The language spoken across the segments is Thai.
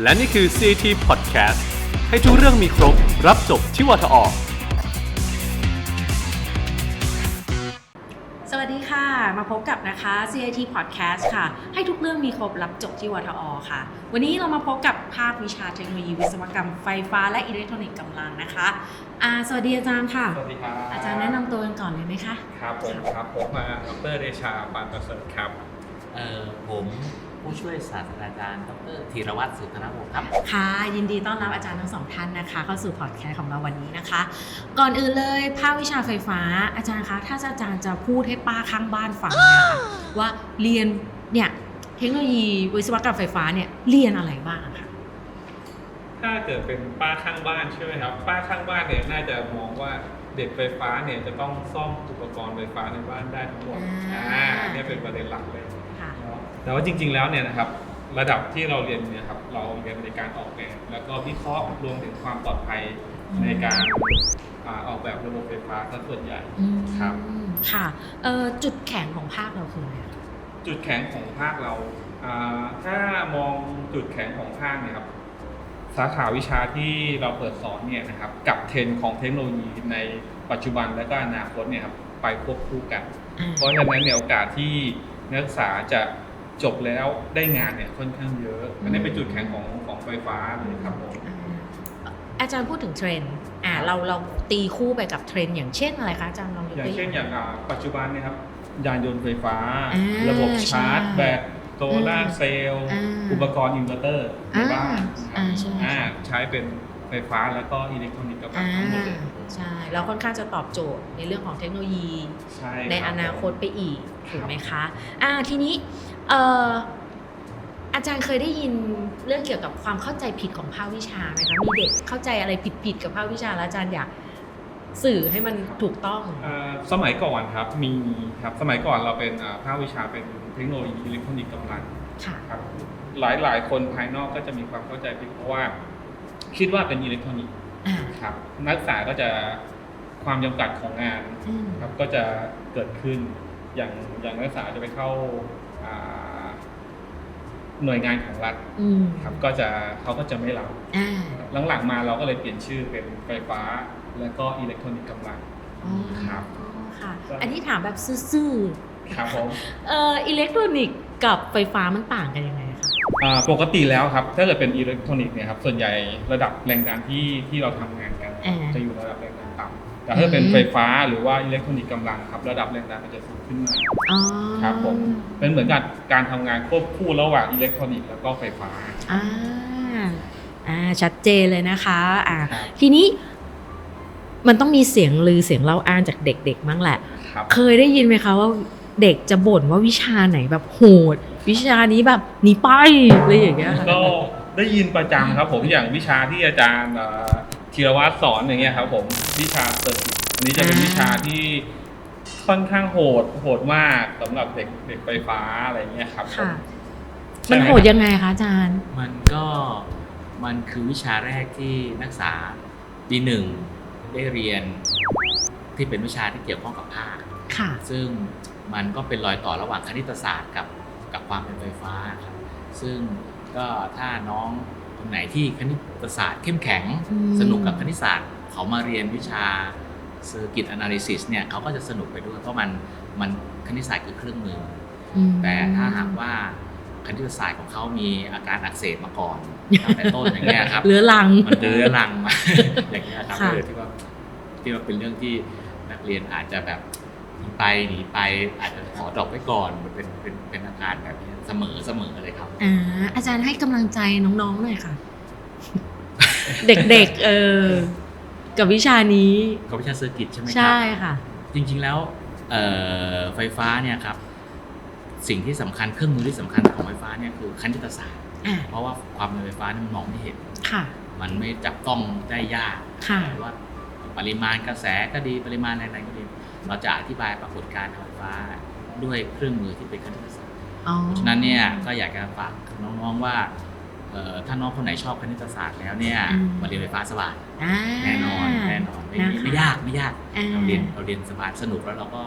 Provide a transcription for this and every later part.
และนี่คือ CAT Podcast ให้ทุกเรื่องมีครบ รับจบที่วทอ สวัสดีค่ะ มาพบกับนะคะ CIT Podcast ค่ะ ให้ทุกเรื่องมีครบรับจบที่วทอค่ะ วันนี้เรามาพบกับภาควิชาเทคโนโลยีวิศวกรรมไฟฟ้าและอิเล็กทรอนิกส์กำลังนะคะอ่าสวัสดีอาจารย์ค่ะ สวัสดีครับอาจารย์แนะนำตัวกันก่อนเลยไหมคะ ครับผมครับผมมาดรเดชาปานประเสริฐครับ เอ่อผม ผู้ช่วยศาสตราจารย์ดรธีรวัตรสุธนวงศ์ครับ ค่ะ ยินดีต้อนรับอาจารย์ทั้งสองท่านนะคะ เข้าสู่พอดแคสต์ของเราวันนี้นะคะ ก่อนอื่นเลยภาควิชาไฟฟ้าอาจารย์คะถ้าอาจารย์จะพูดให้ป้าข้างบ้านฟังเนี่ยค่ะว่าเรียนเนี่ยเทคโนโลยีวิศวกรรมไฟฟ้าเนี่ยเรียนอะไรบ้างคะถ้าเกิดเป็นป้าข้างบ้านใช่ไหมครับป้าข้างบ้านเนี่ยน่าจะมองว่าเด็กไฟฟ้าเนี่ยจะต้องซ่อมอุปกรณ์ไฟฟ้าในบ้านได้ทั้งหมดอ่าเนี่ยเป็นประเด็นหลักเลยค่ะเนาะ แต่ว่าจริง ๆ แล้วเนี่ยนะครับระดับที่เราเรียนเนี่ยครับเราเรียนในการออกแบบแล้วก็วิเคราะห์รวมถึงความปลอดภัยในการอ่าออกแบบระบบไฟฟ้าซะส่วนใหญ่ อืมครับ ค่ะเอ่อจุดแข็งของภาคเราคืออะไรคะจุดแข็งของภาคเราอ่าถ้ามองจุดแข็งของภาคเนี่ยครับสาขาวิชาที่เราเปิดสอนเนี่ยนะครับกับเทรนด์ของเทคโนโลยีในปัจจุบันและก็อนาคตเนี่ยครับไปควบคู่กัน อ่าเพราะฉะนั้นเนี่ยโอกาสที่นักศึกษาจะ จบแล้วได้งานเนี่ยค่อนข้างเยอะ อันนี้เป็นจุดแข็งของของไฟฟ้าเลยครับผมอ่าอาจารย์พูดถึงเทรนด์อ่าเราเราตีคู่ไปกับเทรนด์อย่างเช่นอะไรคะอาจารย์ลองยกอย่างตัวอเช่นอย่างอ่าปัจจุบันเนี่ยครับยานยนต์ไฟฟ้า อ่าระบบชาร์จใช่แบตโซลาร์เซลล์อ่าอุปกรณ์อินเวอร์เตอร์ในบ้านอ่านะครับอ่าใช่ อ่าค่ะใช้เป็นไฟฟ้าแล้วก็อิเล็กทรอนิกส์กับอ่าทั้งหมดเลย ใช่ เราค่อนข้างจะตอบโจทย์ในเรื่องของเทคโนโลยีใช่ในรับอนาคตไปอีกครับถูกไหมคะอ่าทีนี้เอ่ออาจารย์เคยได้ยินเรื่องเกี่ยวกับความเข้าใจผิดของภาควิชาไหมคะมีเด็กเข้าใจอะไรผิดๆกับภาควิชาแล้วอาจารย์อยากสื่อให้มันถูกต้องอ่าสมัยก่อนครับมีครับสมัยก่อนเราเป็นอ่าภาควิชาเป็นเทคโนโลยีอิเล็กทรอนิกส์กำลังค่ะครับหลายหลายคนภายนอกก็จะมีความเข้าใจผิดเพราะว่า คิดว่าเป็นอิเล็กทรอนิกส์อ่าครับนักศึกษาก็จะ ความจำกัดของงานอืม ครับก็จะเกิดขึ้นอย่างอย่างนักศึกษาจะไปเข้าอ่าหน่วยงานของรัฐอืมครับก็จะเขาก็จะไม่รับ อ่าหลังๆมาเราก็เลยเปลี่ยนชื่อเป็นไฟฟ้า แล้วก็อิเล็กทรอนิกส์กำลัง อ๋อครับ ค่ะก็อันนี้ถามแบบซื่อครับผมๆเอ่ออิเล็กทรอนิกส์กับไฟฟ้ามันต่างกันยังไงคะอ่าปกติแล้วครับ ถ้าเกิดเป็นอิเล็กทรอนิกส์เนี่ยครับส่วนใหญ่ระดับแรงดันที่ที่เราทำงานกัน อ่า จะอยู่ระดับแรงดันต่ำแต่ถ้าเป็นอืม ไฟฟ้าหรือว่าอิเล็กทรอนิกส์กำลังครับระดับแรงดันมันจะสูงขึ้นมา อ๋อครับผม เป็นเหมือนกับการทำงานควบคู่ระหว่างอิเล็กทรอนิกส์แล้วก็ไฟฟ้า อ่าอ่าชัดเจนเลยนะคะอ่าครับ ทีนี้มันต้องมีเสียงลือเสียงเล่าอ้างจากเด็กๆมั้งแหละ ครับ เคยได้ยินไหมคะว่าเด็กจะบ่นว่าวิชาไหนแบบโหด วิชานี้แบบหนีไปอะไรอย่างเงี้ยค่ะ ก็ได้ยินประจำครับผมอย่างวิชาที่อาจารย์เอ่อ ธีรวัตรสอนอย่างเงี้ยครับผมวิชาเซอร์กิตอันนี้จะเป็นวิชาที่ค่อนข้างโหดโหดมากสำหรับเด็กเด็กไฟฟ้าอะไรเงี้ยครับผมค่ะ ใช่มันไโหดยังไงคะอาจารย์ มันก็มันคือวิชาแรกที่นักศึกษาปีหนึ่งได้เรียนที่เป็นวิชาที่เกี่ยวข้องกับภาค ค่ะ ซึ่งมันก็เป็นรอยต่อระหว่างคณิตศาสตร์กับกับความเป็นไฟฟ้าครับซึ่งก็ถ้าน้อง คนไหนที่คณิตศาสตร์เข้มแข็งอืมสนุกกับคณิตศาสตร์ เขามาเรียนวิชา Circuit Analysis เนี่ยเขาก็จะสนุกไปด้วยเพราะมันมันคณิตศาสตร์คือเครื่องมืออืมแต่ถ้าหากว่าคณิตศาสตร์ของเขามีอาการอักเสบมาก่อนตั้งแต่ต้นอย่างเงี้ยครับเรื้อรังมันเรื้อรังมาอย่างเงี้ยครับค่ะเลยที่ว่าที่ว่าเป็นเรื่องที่นักเรียนอาจจะแบบหนีไปหนีไปอาจจะขอดรอปไว้ก่อนมันเป็นเป็นเป็นอาการแบบนี้ เสมอเสมอเลยครับ อ่าอาจารย์ให้กำลังใจน้องๆหน่อยค่ะ เด็กๆ เออ กับวิชานี้กับวิชาเซอร์กิตใช่ไหมครั ใช่ค่ะ จริงๆแล้วเอ่อไฟฟ้าเนี่ยครับสิ่งที่สำคัญเครื่องมือที่สำคัญของไฟฟ้าเนี่ยคือคณิตศาสตร์อ่าเพราะว่าความเป็นไฟฟ้าเนี่ยมันมองไม่เห็น ค่ะ มันไม่จับต้องได้ยากค่ะหรือว่าปริมาณกระแสก็ดีปริมาณอะไรๆก็ดี เราจะอธิบายปรากฏการณ์ทางไฟฟ้าด้วยเครื่องมือที่เป็นคณิตศาสตร์อ๋อเพราะ ฉะนั้นเนี่ยก็อยากจะฝากน้องๆว่าเอ่อถ้าน้องคนไหนชอบคณิตศาสตร์แล้วเนี่ยมาเรียนไฟฟ้าสบายอ่าแน่นอนแน่นอนไม่นะคะไม่ไม่ยากไม่ยากอ่าเราเรียนเราเรียนสบายสนุกแล้วเราก็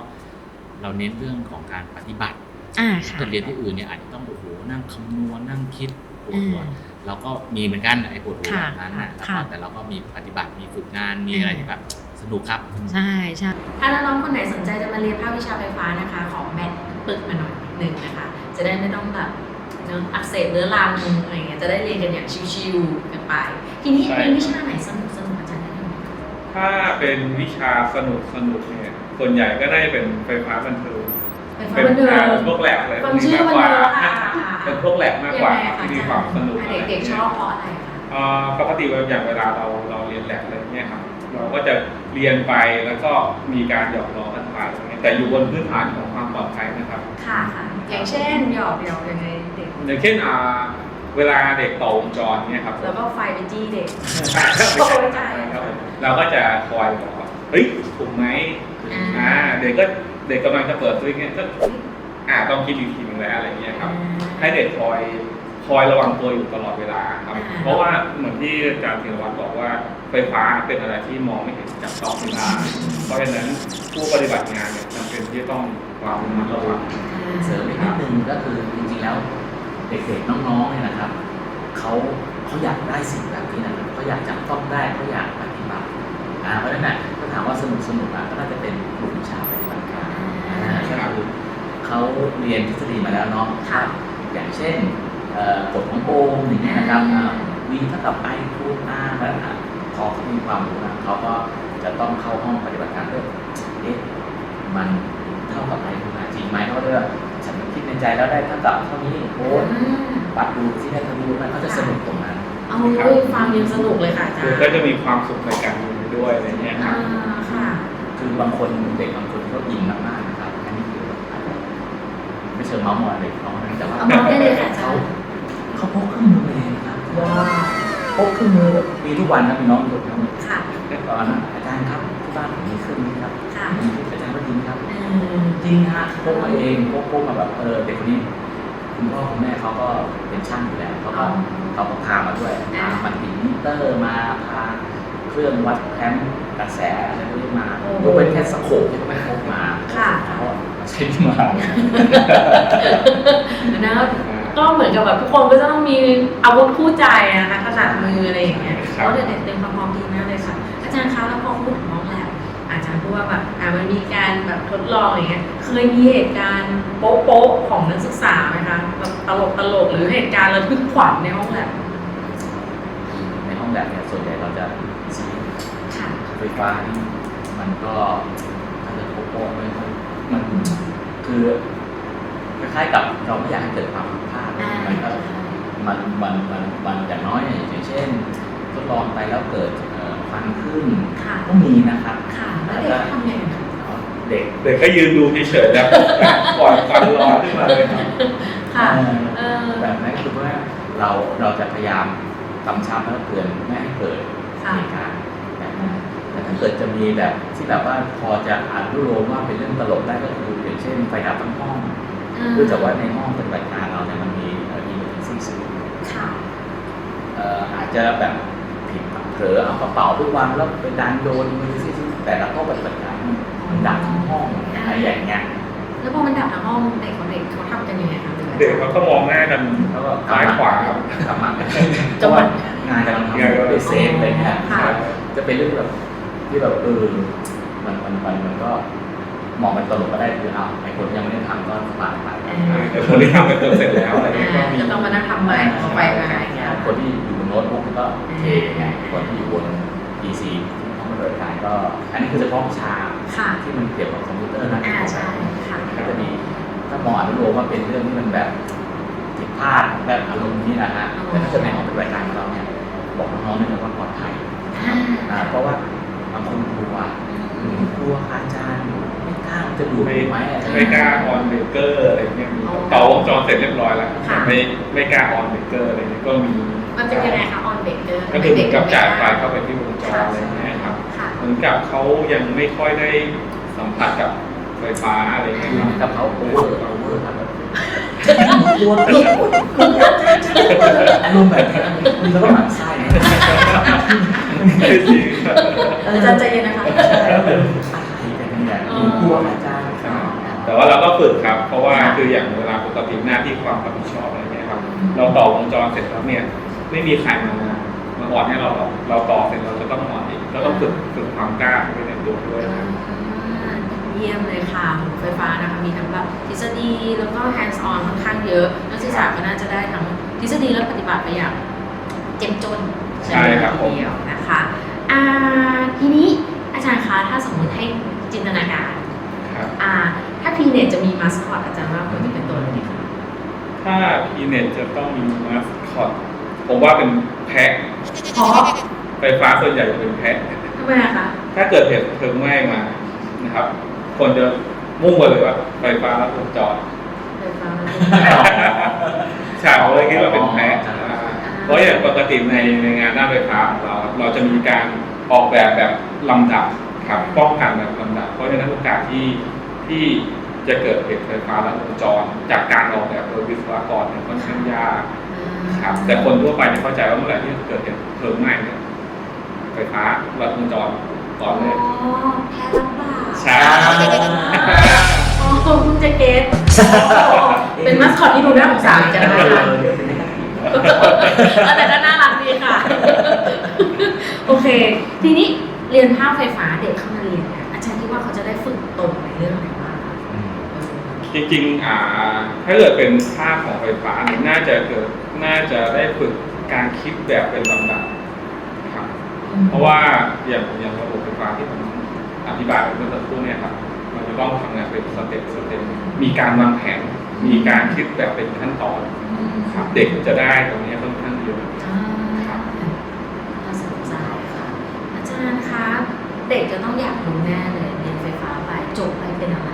เราเน้นเรื่องของการปฏิบัติอ่าถ้าค่ะเกิดเรียนที่อื่นเนี่ยอาจจะต้องโอ้โหนั่งคำนวณนั่งคิดปวดหัวอืมเราก็มีเหมือนกันไอ้ปวดหัวค่ะแบบนั้นนะแล้วค่ะก็แต่เราก็มีปฏิบัติมีฝึกงานมีอะไรที่แบบสนุกครับใช่ใช่ถ้าน้องๆคนไหนสนใจจะมาเรียนภาควิชาไฟฟ้านะคะ ของแมทปึกมาหน่อยหนึ่งนะคะ จะได้ไม่ต้องแบบเนอะอักเสบเรื้อรังอะไรอย่างเงี้ยจะได้เรียนกันอย่างชิวๆกันไป ทีนี้ใช่ มีวิชาไหนสนุกสนุกอาจารย์แนะนำไหมคะถ้าเป็นวิชาสนุกสนุกเนี่ยส่วนใหญ่ก็ได้เป็นไฟฟ้าบันเทิงไฟฟ้าเป็นบันเทิงอ่าพวกแลบอะไรพฟัวงกนี้ชื่อมากมันกว่าเลยค่ะเป็นพวกแลบมากกว่ายังไงที่คะมีความสนุกอะเด็กๆชอบเพราะอะไรคะเอ่อปกติอย่างเวลาเราเราเรียนแลบอะไรเนี่ยครับเราก็จะเรียนไปแล้วก็มีการหยอกล้อกันไปอะไรเงี้ยแต่อยู่บนพื้นฐานของความปลอดภัยนะครับ ค่ะค่ะ อย่างเช่นหยอกหยอกยังไงเด็ก อย่างเช่นอ่าเวลาเด็กต่อวงจรเนี่ยครับแล้วก็ไฟไปจี้เด็กไม่ใช่ไม่ใช่ครับผมเราก็จะคอยบอกว่าเฮ้ยถูกไหมอ่าอ่าเด็กก็เด็กกำลังจะเปิดซื้อเงี้ยก็อ่าต้องคิดอีกทีหนึงแล้วอะไรเงี้ยครับ ให้เด็กคอยคอยระวังตัวอยู่ตลอดเวลาครับ อ่า เพราะว่าเหมือนที่อาจารย์ธีรวัตรบอกว่าไฟฟ้าเป็นอะไรที่มองไม่เห็นจับต้องไม่ได้เพราะฉะนั้นผู้ปฏิบัติงานเนี่ยจำเป็นที่จะต้องความระมัดระวัง เสริมอีกนิดนึงก็คือจริงๆแล้วเด็กๆน้องๆเนี่ยนะครับเขาเขาอยากได้สิ่งแบบนี้นะครับเขาอยากจับต้องได้เขาอยากปฏิบัติอ่าเพราะฉะนั้นน่ะถ้าถามว่าสนุกสนุกอะก็น่าจะเป็นกลุ่มวิชาปฏิบัติการอ่าก็คือเขาเรียนทฤษฎีมาแล้วเนาะค่ะอย่างเช่นเอ่อกฎของโอห์มอย่างเงี้ยนะครับอ่าวีเท่ากับไอคูณอาร์แล้วอะพอเขามีความรู้นะเขาก็จะต้องเข้าห้องปฏิบัติการเพื่อเอ๊ะมันเท่ากับไอคูณ อาร์จริงไหมเขาเรียกว่าฉันคิดในใจแล้วได้เท่ากับเท่านี้โอ้ยปัดดูที่ได้เท่านี้มันเขาจะสนุกตรงนั้นเอาเลยฟังยังสนุกเลยค่ะอาจารคือย์ก็จะมีความสุขในการเรียนด้วยอะไรเงี้ยคอ่ารับค่ะคือบางคนเด็กบางคนก็อินมากๆนะครับอันนี้คืออาจจะไม่เชิงเมาส์มอยเด็กน้องนะแต่ว่าเอาเมาส์ได้เลยค่ะอาจารย์เขาพกเครื่องมือเองครับว้าวพกเครื่องมือแบบมีทุกวันนะมีน้องอยู่ทั้งค่ะตอนนั้นอาจารย์ครับที่บ้านผมมีเครื่องนี้ครับค่ะมีอ จริงฮะพกมาเองพกพกมาแบบเออเด็กคนนี้คุณพ่อคุณแม่เขาก็เป็นช่างอยู่แล้วเขาก็เขาก็พามาด้วยพามันติดมิเตอร์มาพาเครื่องวัดแอมป์กระแสอะไรพวกนี้มายกเป็นแค่สโคปที่เขาไม่พกมาเขาใช้ที่มานะครับก็เหมือนกับแบบทุกคนก็จะต้องมีอาวุธคู่ใจนะคะขนาดมืออะไรอย่างเงี้ยครับเพราะเด็กๆเตรียมความพร้อมดีมากเลยค่ะอาจารย์คะ ว่าแบบอ่ามันมีการแบบทดลองอะไรเงี้ยเคยมีเหตุการณ์โป๊ะๆของนักศึกษาไหมคะแบบตลกตลกๆหรือเหตุการณ์ระทึกขวัญในห้องแลบในห้องแลบเนี่ยส่วนใหญ่เราจะใช้ค่ะไฟฟ้านี่มันก็ถ้าจะโป๊ะๆไม่ค่อยมันคือคล้ายๆกับเราไม่อยากให้เกิดความผิดพลาดอ่ามันก็มันมันมันมันอย่างน้อยเนี่ยอย่างเช่น ทดลองไปแล้วเกิด เอ่อควันขึ้นค่ะก็มีนะครับค่ะแล้วเด็กทำยังไงคะเด็กเด็กก็ยืนดูเฉยๆแล้วปล่อยควันลอยขึ้นมาเลยครับค่ะเอ่อเออแบบนั้นคือว่าเราเราจะพยายามกำชับแล้วเตือนไม่ให้เกิดค่ะเหตุการณ์แบบนั้นแต่ถ้าเกิดจะมีแบบที่แบบว่าพอจะอนุโลมว่าเป็นเรื่องตลกได้ก็คืออย่างเช่นไฟดับทั้งห้องเนื่องจากว่าในห้องปฏิบัติการเราเนี่ยมันมีเอ่อ emergency switch ค่ะเอ่ออาจจะแบบผิด เผลอเอากระเป๋าไปวางแล้วไปดันโดน emergency switch แต่ละห้องปฏิบัติการมันดับทั้งห้องอะไรอย่างเงี้ยแล้วพอมันดับทั้งห้องเด็กของเด็กเขาทำกันยังไงคะหรืออาจารย์เด็กเขาก็มองหน้ากันแล้วก็ซ้ายขวาครับกลับมาจังหวะงานกำลังทำอยู่ด้วยเซฟอะไรเงี้ยค่ะจะเป็นเรื่องแบบที่แบบเออมันมันมันมันก็มองเป็นตลกก็ได้คือเอาไอ้คนที่ยังไม่ได้ทำก็สบายไปแต่คนที่ทำกันจนเสร็จแล้วอะไรเงี้ยก็อ่ามีจะต้องมานั่งทำใหม่เอาไปมาอย่างเงี้ยคนที่อยู่บ นโน้ตบุ๊กก็โอเคไงคนที่อยู่บน PC ห้องปฏิบัติการก็ อันนี้คือเฉพาะวิชาค่ะที่มันเกี่ยวกับคอมพิวเตอร์นะอ่าใช่ค่ะก็จะมีถ้ามองอนุโลมว่าเป็นเรื่องที่มันแบบผิดพลาดแบบอารมณ์นี้นะฮะแต่ถ้าเกิดในห้องปฏิบัติการของเราเนี่ยบอกน้องๆด้วยนะว่าปลอดภัยอ่าอ่าเพราะว่าบางคนกลัวอืมกลัวอาจารย์ไม่กล้าจะดูไหมอะไรไม่กล้าออนเบรกเกอร์อะไรเงี้ยมีต่อวงจรเสร็จเรียบร้อยแล้วแต่ไม่ไม่กล้าออนเบรกเกอร์อะไรเงี้ยก็มี มันเป็นยังไงคะออนเบเกอร์ก็คือเหมือนกับจ่ายไฟเข้าไปที่วงจรอะไรเงี้ยครับค่ะเหมือนกับเขายังไม่ค่อยได้สัมผัสกับไฟฟ้าอะไรเงี้ยครับกับเขาโอเวอร์โอเวอร์ครับแบบกลัวกลัวอารมณ์แบบนี้คุณแล้วก็หมั่นไส้นะอาจารย์ใจเย็นนะคะใช่แล้วแบบอะไรเป็นอย่างนี้กลัวอาจารย์แต่ว่าเราก็ฝึกครับ เพราะว่าค่ะคืออย่างเวลาปกติหน้าที่ความรับผิดชอบอะไรเงี้ยครับ เราต่อวงจรเสร็จแล้วเนี่ย ไม่มีใครมามาอ่อนให้เราหรอกเราต่อเสร็จเราจะต้องอ่อนอีกเราต้องฝึกฝึกความกล้าไว้ในตัวด้วยครับอ่าเยี่ยมเลยค่ะไฟฟ้านะคะมีทั้งแบบทฤษฎีแล้วก็ hands on ค่อนข้างเยอะนักศึกษาก็น่าจะได้ทั้งทฤษฎีและปฏิบัติไปอย่างเจ็มจนใช่ครับทีเดียวนะคะอ่าทีนี้อาจารย์คะถ้าสมมติให้จินตนาการครับอ่าถ้าพีเน็ตจะมีมาสคอตอาจารย์ว่าควรจะเป็นตัวอะไรดีคะถ้าพีเน็ตจะต้องมีมาสคอต ผมว่าเป็นแพะเพราะไฟฟ้าส่วนใหญ่จะเป็นแพะ ทำไมอะคะถ้าเกิดเหตุเพลิงไหม้มานะครับ คนจะมุ่งไปเลยว่าไฟฟ้าลัดวงจรไฟฟ้าฉากเลยคิดว่าเป็นแพ้อ๋ออ่าเพราะอย่างปกติในในงานด้านไฟฟ้าของเราเราจะมีการออกแบบแบบลำดับครับป้องกันแบบลำดับ เพราะฉะนั้นโอกาสที่ที่จะเกิดเหตุไฟฟ้าลัดวงจร จากการออกแบบโดยวิศวกรเนี่ยค่อนข้างยาก ครับแต่คนทั่วไปเนี่ยเข้าใจว่าเมื่อไหร่ที่เกิดเหตุเพลิงไหม้เนี่ยไฟฟ้าลัดวงจรก่อนเลย อ๋อแพ้รับบาปใช่ อ๋อเพิ่งจะเก็ตเป็นมาสคอตที่ดูน่าสงสารจังเลยค่ะเออแต่ก็น่ารักดีค่ะ โอเค ทีนี้เรียนภาคไฟฟ้าเด็กเข้ามาเรียนเนี่ยอาจารย์คิดว่าเขาจะได้ฝึกตรงในเรื่องอะไรบ้างคะจริงๆอ่าถ้าเกิดเป็นภาคของไฟฟ้าเนี่ยน่าจะเกิด น่าจะได้ฝึกการคิดแบบเป็นลำดับครับ เพราะว่าอย่างอย่างระบบไฟฟ้าที่ผมอธิบายไปเมื่อสักครู่เนี่ยครับ มันจะต้องทำงานเป็นสเต็ปสเต็ปมีการวางแผน มีการคิดแบบเป็นขั้นตอนครับเด็กจะได้ตรงนี้ค่อนข้างเยอะอ่าน่าสนใจค่ะ อาจารย์คะเด็กจะต้องอยากรู้แน่เลยเรียนไฟฟ้าไปจบไปเป็นอะไร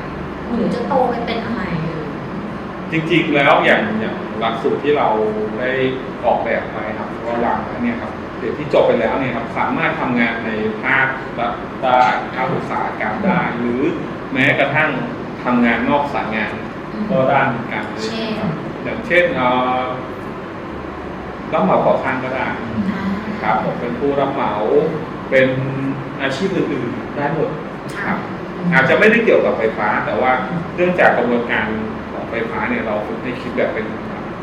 หรือจะโตไปเป็นอะไรเลยจริงๆแล้วอย่างอย่าง หลักสูตรที่เราได้ออกแบบไปครับว่าวางไว้เนี่ยครับเด็กที่จบไปแล้วเนี่ยครับสามารถทำงานในภาครัฐได้ภาคอุตสาหกรรมได้ หรือแม้กระทั่งทำงานนอกสายงานอืมก็ได้เหมือนกันเลยเช่นครับอย่างเช่นเอ่อรับเหมาก่อสร้างก็ได้ครับผมเป็นผู้รับเหมาเป็นอาชีพอื่นๆได้หมดครับอาจจะไม่ได้เกี่ยวกับไฟฟ้า แต่ว่าเนื่องจากกระบวนการของไฟฟ้าเนี่ยเราฝึกให้คิดแบบเป็นลำดับเพ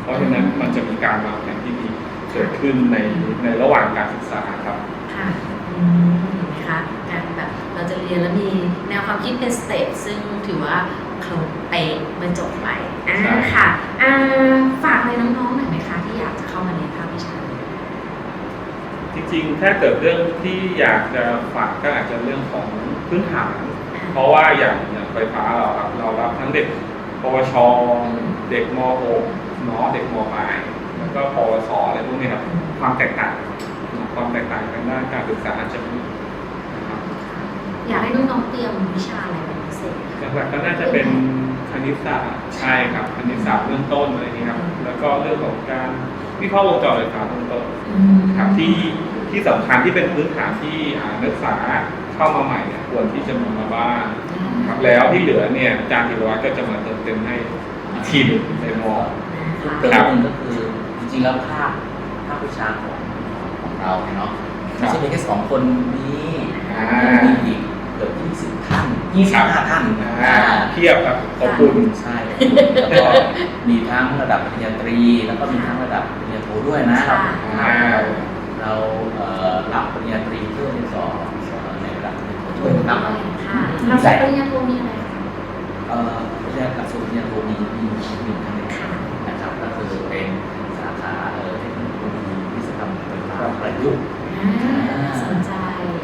ราะฉะนั้นมันจะมีการวางแผนที่ดีเกิดขึ้นในในระหว่างการศึกษาครับค่ะอืมนะคะการแบบเราจะเรียนแล้วมีแนวความคิดเป็นสเต็ปซึ่งถือว่าเขาเป๊ะเมื่อจบไปอ่าใช่ค่ะอ่าฝากอะไรน้องๆหน่อยไหมคะที่อยากจะเข้ามาเรียนภาควิชานี้จริงๆ ถ้าเกิดเรื่องที่อยากจะฝากก็อาจจะเรื่องของพื้นฐาน เพราะว่าอย่างอย่างไฟฟ้าเราครับเรารับทั้งเด็กปวช เด็กม .6 เนาะเด็กมปลายแล้วก็ปวสอะไรพวกนี้ครับความแตกต่างความแตกต่างกันด้านการศึกษาอาจจะมีนะครับอยากให้น้องๆเตรียมวิชาอะไรเป็นพิเศษคะหลักๆก็น่าจะเป็นคณิตศาสตร์ใช่ครับคณิตศาสตร์เบื้องต้นอะไรอย่างนี้ครับ แล้วก็เรื่องของการวิเคราะห์วงจรไฟฟ้าเบื้องต้นอืมครับที่ที่สำคัญที่เป็นพื้นฐานที่อ่านักศึกษาเข้ามาใหม่เนี่ยควรที่จะมีมาบ้างครับแล้วที่เหลือเนี่ยอาจารย์ธีรวัตรก็จะมาเติมเต็มให้อีกทีหนึ่งในมอนะ คะเป็นเรื่องหนึ่งก็คือ จริงๆแล้วภาคภาควิชาของของเราเนี่ยเนาะไม่ใช่มีแค่สองคนนี้อ่ามีอีกเกือบยี่สิบท่านยี่สิบห้าท่านอ่าเทียบครับขอบคุณใช่แล้วก็มีทั้งระดับปริญญาตรี แล้วก็มีทั้งระดับปริญญาโทด้วยนะค่ะอ่าเราเอ่อรับปริญญาตรีเพื่อเรียนต่อในระดับปริญญาโทด้วยครับค่ะเราจะปริญญาโทมีอะไรคะเอ่อปริญญาหลักสูตรปริญญาโทมีมีหนึ่ง มไฟฟ้าประยุกต์อ่าสนใจ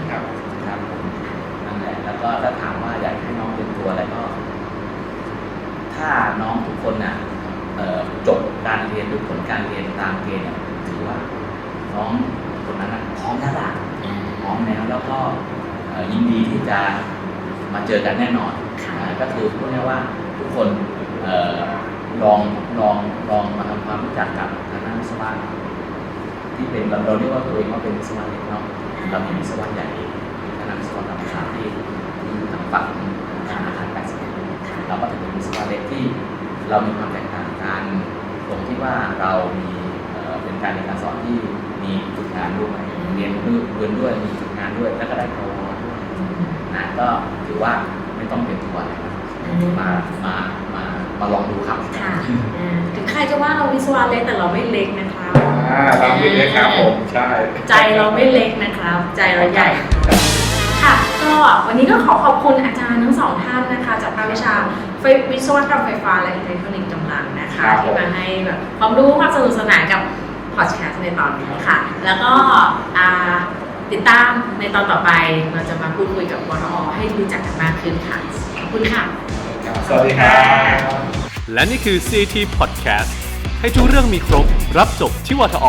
ครับครับผมนั่นแหละแล้วก็ถ้าถามว่าอยากให้น้องเป็นตัวอะไรก็ ถ้าน้องทุกคนน่ะเอ่อจบการเรียนด้วยผลการเรียนตามเกณฑ์เนี่ยถือว่าน้องคนนั้นน่ะพร้อมแล้วล่ะพร้อมแล้วแล้วก็เอ่อยินดีที่จะมาเจอกันแน่นอนค่ะอ่าก็คือพูดง่ายๆว่าทุกคนเอ่อลองลองลองมาทำความรู้จักกับคณะวิศวะ ที่เป็นเราเราเรียกว่าตัวเองว่าเป็นวิศวะเล็กเนาะเรามีวิศวะใหญ่มีคณะวิศวกรรมศาสตร์ที่ที่อยู่ทางฝั่งอาคาร81ค่ะเราก็ถือเป็นวิศวะเล็กที่เรามีความแตกต่างกันตรงที่ว่าเรามีเป็นการเรียนการสอนที่มีฝึกงานด้วยเรียนด้วยเรียนด้วยมีฝึกงานด้วยแล้วก็ได้โปรด้วยนะก็ถือว่าไม่ต้องเป็นตัวอะไรมามามามาลองดูครับค่ะถึงใครจะว่าเราวิศวะเล็กแต่เราไม่เล็กนะคะ ตามนี้เลยครับผมใช่ใจเราไม่เล็กนะครับ ใจเราใหญ่ ค่ะ ก็วันนี้ก็ขอขอบคุณอาจารย์ทั้งสองท่านนะคะ จากภาควิชาไฟวิศวกรรมไฟฟ้าและอิเล็กทรอนิกส์กำลังนะคะครับผมที่มาให้แบบความรู้ความสนุกสนานกับพอดแคสต์ในตอนนี้ค่ะ แล้วก็อ่าติดตามในตอนต่อไปเราจะมาพูดคุยกับวทอให้รู้จักกันมากขึ้นค่ะ ขอบคุณค่ะ สวัสดีครับและนี่คือ CT Podcast ให้ทุกเรื่องมีครบ รับจบที่วทอ